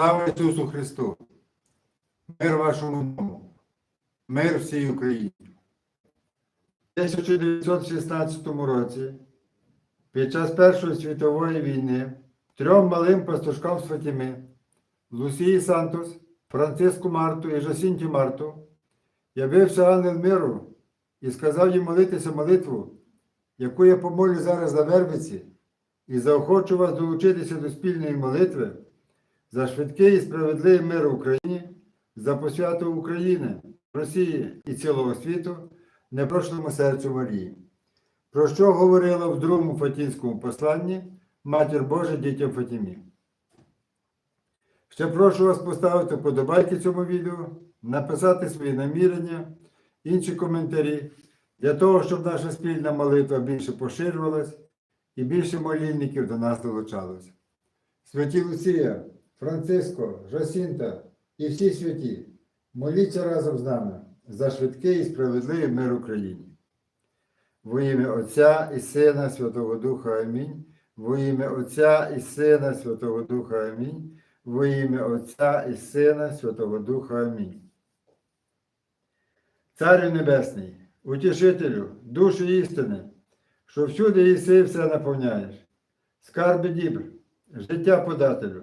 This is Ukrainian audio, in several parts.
Слава Ісусу Христу! Мир вашому дому! Мир всій Україні! У 1916 році, під час Першої світової війни, трьом малим пастушкам з Фатіми, Лусії Сантос, Франциску Марту і Жасінті Марту, явився ангел миру і сказав їм молитися молитву, яку я помолю зараз на Вербиці, і заохочу вас долучитися до спільної молитви за швидкий і справедливий мир в Україні, за посвяту України, Росії і цілого світу, непрошеному серцю Марії. Про що говорила в другому Фатінському посланні Матір Божа дітям Фатімі. Ще прошу вас поставити подобайки цьому відео, написати свої намірення, інші коментарі, для того, щоб наша спільна молитва більше поширювалась і більше молільників до нас долучалось. Святі Луція, Франциско, Жасінта і всі святі, моліться разом з нами за швидкий і справедливий мир Україні. Во ім'я Отця і Сина Святого Духа Амінь. Во ім'я Отця і Сина Святого Духа Амінь. Во ім'я Отця і Сина Святого Духа Амінь. Царю Небесний, утішителю, душі істини, що всюди єси все наповняєш, скарби дібр, життя подателю,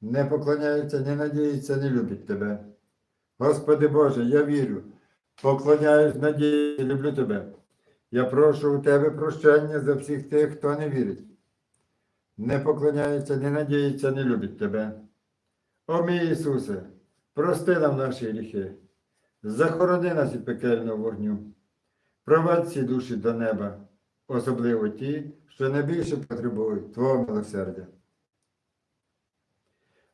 Не поклоняється, не надіється, не любить Тебе. Господи Боже, я вірю, поклоняюсь, надіюсь люблю Тебе. Я прошу у Тебе прощення за всіх тих, хто не вірить. Не поклоняється, не надіється, не любить Тебе. О мій Ісусе, прости нам наші гріхи, захорони нас від пекельного вогню, провадь ці душі до неба, особливо ті, що найбільше потребують Твого милосердя.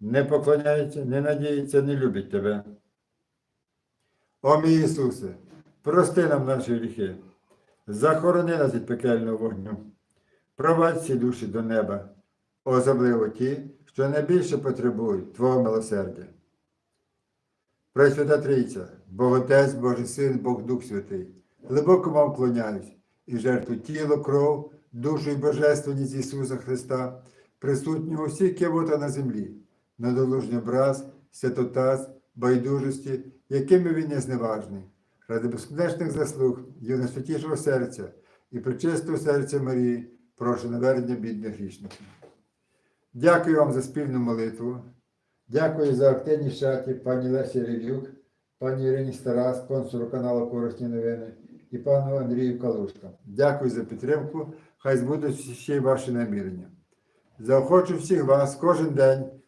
не поклоняється, не надіється, не любить Тебе. О мій Ісусе, прости нам наші гріхи, захорони нас від пекельного вогню, провадь всі душі до неба, особливо ті, що найбільше потребують Твого милосердя. Пресвята Трійця, Бог Отець, Божий Син, Бог Дух Святий, глибоко вам вклоняюсь і жертву тіло, кров, душу і божественність Ісуса Христа, присутнього всіх кивота на землі, недолужний образ, святотаз, байдужості, якими він не зневажний, ради безконечних заслуг Його найсвятішого серця і причистого серця Марії, прошу навернення бідних грішників. Дякую вам за спільну молитву. Дякую за активність в чаті пані Лесі Рев'юк, пані Ірині Старас, спонсору каналу Корисні новини і пану Андрію Калушка. Дякую за підтримку. Хай збудуть ще й ваші намірення. Заохочу всіх вас кожен день